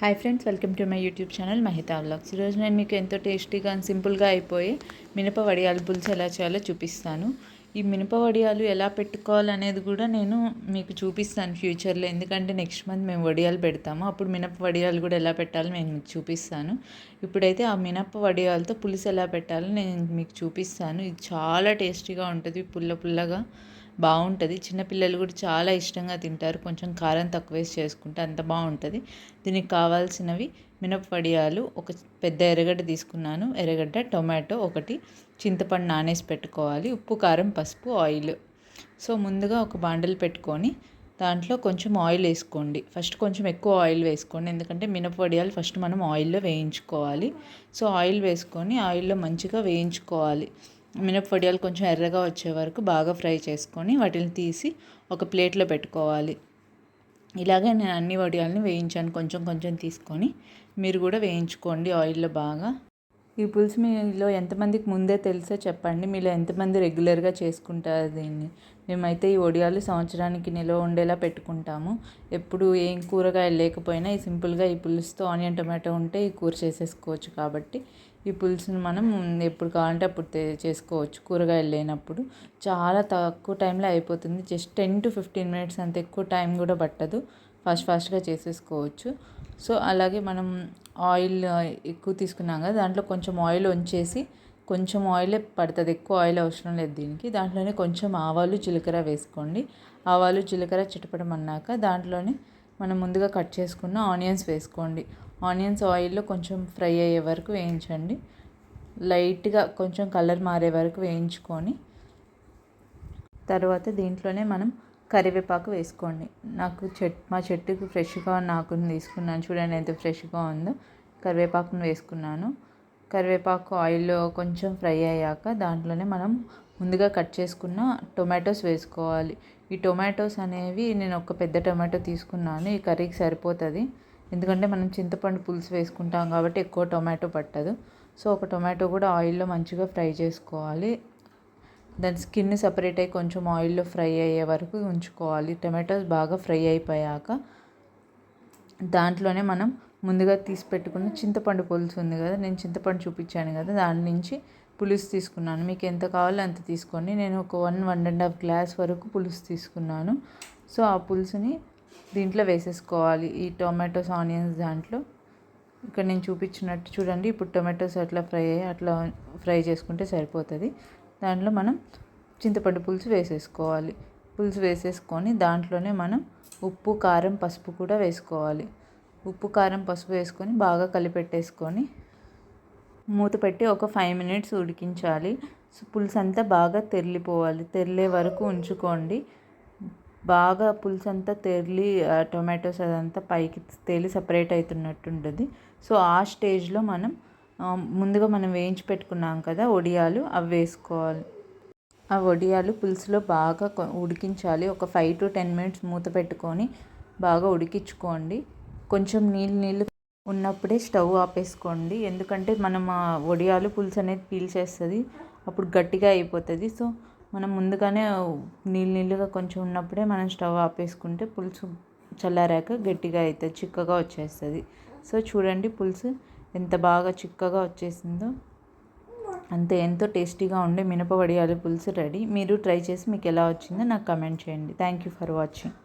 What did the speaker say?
Hi friends welcome to my YouTube channel Mahitha vlogs ఈరోజు నేను మీకు ఎంతో టేస్టీగా అండ్ సింపుల్గా అయిపోయి మినప వడియాలు పులుసు ఎలా చేయాలో చూపిస్తాను. ఈ మినప వడియాలు ఎలా పెట్టుకోవాలనేది కూడా నేను మీకు చూపిస్తాను ఫ్యూచర్లో ఎందుకంటే నెక్స్ట్ మంత్ మేము వడియాలు పెడతాము. అప్పుడు మినప వడియాలు కూడా ఎలా పెట్టాలో నేను మీకు చూపిస్తాను. ఇప్పుడైతే ఆ మినప వడియాలతో పులుసు ఎలా పెట్టాలో నేను మీకు చూపిస్తాను. ఇది చాలా టేస్టీగా ఉంటుంది. పుల్ల పుల్లగా బాగుంటుంది. చిన్నపిల్లలు కూడా చాలా ఇష్టంగా తింటారు. కొంచెం కారం తక్కువ వేసి చేసుకుంటే అంత బాగుంటుంది. దీనికి కావాల్సినవి మినపవడియాలు ఒక పెద్ద ఎర్రగడ్డ తీసుకున్నాను. ఎర్రగడ్డ టొమాటో ఒకటి చింతపండు నానేసి పెట్టుకోవాలి. ఉప్పు కారం పసుపు ఆయిల్. సో ముందుగా ఒక బాండలు పెట్టుకొని దాంట్లో కొంచెం ఆయిల్ వేసుకోండి. ఫస్ట్ కొంచెం ఎక్కువ ఆయిల్ వేసుకోండి. ఎందుకంటే మినపడియాలు ఫస్ట్ మనం ఆయిల్లో వేయించుకోవాలి. సో ఆయిల్ వేసుకొని ఆయిల్లో మంచిగా వేయించుకోవాలి. మినపొడియాలు కొంచెం ఎర్రగా వచ్చే వరకు బాగా ఫ్రై చేసుకొని వాటిని తీసి ఒక ప్లేట్లో పెట్టుకోవాలి. ఇలాగే నేను అన్ని వడియాలని వేయించాను. కొంచెం కొంచెం తీసుకొని మీరు కూడా వేయించుకోండి ఆయిల్లో బాగా. ఈ పులుసు మీలో ఎంతమందికి ముందే తెలుసో చెప్పండి. మీలో ఎంతమంది రెగ్యులర్గా చేసుకుంటారు దీన్ని? మేమైతే ఈ వడియాలు సంవత్సరానికి నిల్వ ఉండేలా పెట్టుకుంటాము. ఎప్పుడు ఏం కూరగాయలు లేకపోయినా ఈ సింపుల్గా ఈ పులుసుతో ఆనియన్ టమాటో ఉంటే ఈ కూర చేసేసుకోవచ్చు కాబట్టి ఈ పులుసుని మనం ఎప్పుడు కావాలంటే అప్పుడు చేసుకోవచ్చు. కూరగాయలు లేనప్పుడు. చాలా తక్కువ టైంలో అయిపోతుంది. Just ten to fifteen minutes అంత ఎక్కువ టైం కూడా పట్టదు. ఫాస్ట్ ఫాస్ట్గా చేసేసుకోవచ్చు. సో అలాగే మనం ఆయిల్ ఎక్కువ తీసుకున్నాం కదా దాంట్లో కొంచెం ఆయిల్ ఉంచేసి కొంచెం ఆయిలే పడుతుంది. ఎక్కువ ఆయిల్ అవసరం లేదు దీనికి. దాంట్లోనే కొంచెం ఆవాలు జీలకర్ర వేసుకోండి. ఆవాలు జీలకర్ర చిటపడమన్నాక దాంట్లోనే మనం ముందుగా కట్ చేసుకున్న ఆనియన్స్ వేసుకోండి. ఆనియన్స్ ఆయిల్లో కొంచెం ఫ్రై అయ్యే వరకు వేయించండి. లైట్గా కొంచెం కలర్ మారే వరకు వేయించుకొని తర్వాత దీంట్లోనే మనం కరివేపాకు వేసుకోండి. నాకు చెట్ మా చెట్టుకు ఫ్రెష్గా నాకు తీసుకున్నాను. చూడండి ఎంత ఫ్రెష్గా ఉందో. కరివేపాకును వేసుకున్నాను. కరివేపాకు ఆయిల్లో కొంచెం ఫ్రై అయ్యాక దాంట్లోనే మనం ముందుగా కట్ చేసుకున్న టొమాటోస్ వేసుకోవాలి. ఈ టొమాటోస్ అనేవి నేను ఒక పెద్ద టొమాటో తీసుకున్నాను. ఈ కర్రీకి సరిపోతుంది. ఎందుకంటే మనం చింతపండు పులుసు వేసుకుంటాం కాబట్టి ఎక్కువ టొమాటో పట్టదు. సో ఒక టొమాటో కూడా ఆయిల్లో మంచిగా ఫ్రై చేసుకోవాలి. దాని స్కిన్ సపరేట్ అయ్యి కొంచెం ఆయిల్లో ఫ్రై అయ్యే వరకు ఉంచుకోవాలి. టొమాటోస్ బాగా ఫ్రై అయిపోయాక దాంట్లోనే మనం ముందుగా తీసి పెట్టుకున్న చింతపండు పులుసు ఉంది కదా నేను చింతపండు చూపించాను కదా దాని నుంచి పులుసు తీసుకున్నాను. మీకు ఎంత కావాలో అంత తీసుకోండి. నేను ఒక one one and half glass వరకు పులుసు తీసుకున్నాను. సో ఆ పులుసుని దీంట్లో వేసేసుకోవాలి. ఈ టొమాటోస్ ఆనియన్స్ దాంట్లో. ఇక్కడ నేను చూపించినట్టు చూడండి. ఇప్పుడు టొమాటోస్ అట్లా ఫ్రై అయ్యి అట్లా ఫ్రై చేసుకుంటే సరిపోతుంది. దాంట్లో మనం చింతపండు పులుసు వేసేసుకోవాలి. పులుసు వేసేసుకొని దాంట్లోనే మనం ఉప్పు కారం పసుపు కూడా వేసుకోవాలి. ఉప్పు కారం పసుపు వేసుకొని బాగా కలిపెట్టేసుకొని మూత పెట్టి ఒక ఫైవ్ మినిట్స్ ఉడికించాలి. పులుసు అంతా బాగా తెరిలిపోవాలి. తెరిలే వరకు ఉంచుకోండి. బాగా పులుసు అంతా తెరిలి టొమాటోస్ అదంతా పైకి తేలి సపరేట్ అవుతున్నట్టు ఉంటుంది సో ఆ స్టేజ్లో మనం ముందుగా మనం వేయించి పెట్టుకున్నాం కదా వడియాలు అవి వేసుకోవాలి. ఆ వడియాలు పులుసులో బాగా ఉడికించాలి. ఒక ఫైవ్ టు టెన్ మినిట్స్ మూత పెట్టుకొని బాగా ఉడికించుకోండి. కొంచెం నీళ్ళు నీళ్ళు ఉన్నప్పుడే స్టవ్ ఆపేసుకోండి. ఎందుకంటే మనం ఆ వడియాలు పులుసు అనేది పీల్చేస్తుంది. అప్పుడు గట్టిగా అయిపోతుంది. సో మనం ముందుగానే నీళ్ళు నీళ్ళుగా కొంచెం ఉన్నప్పుడే మనం స్టవ్ ఆపేసుకుంటే పులుసు చల్లారాక గట్టిగా అవుతుంది చిక్కగా వచ్చేస్తుంది. సో చూడండి పులుసు ఎంత బాగా చిక్కగా వచ్చేసిందో. అంతే ఎంతో టేస్టీగా ఉండే మినప వడియాలు పులుసు రెడీ. మీరు ట్రై చేసి మీకు ఎలా వచ్చిందో నాకు కమెంట్ చేయండి. Thank you for watching.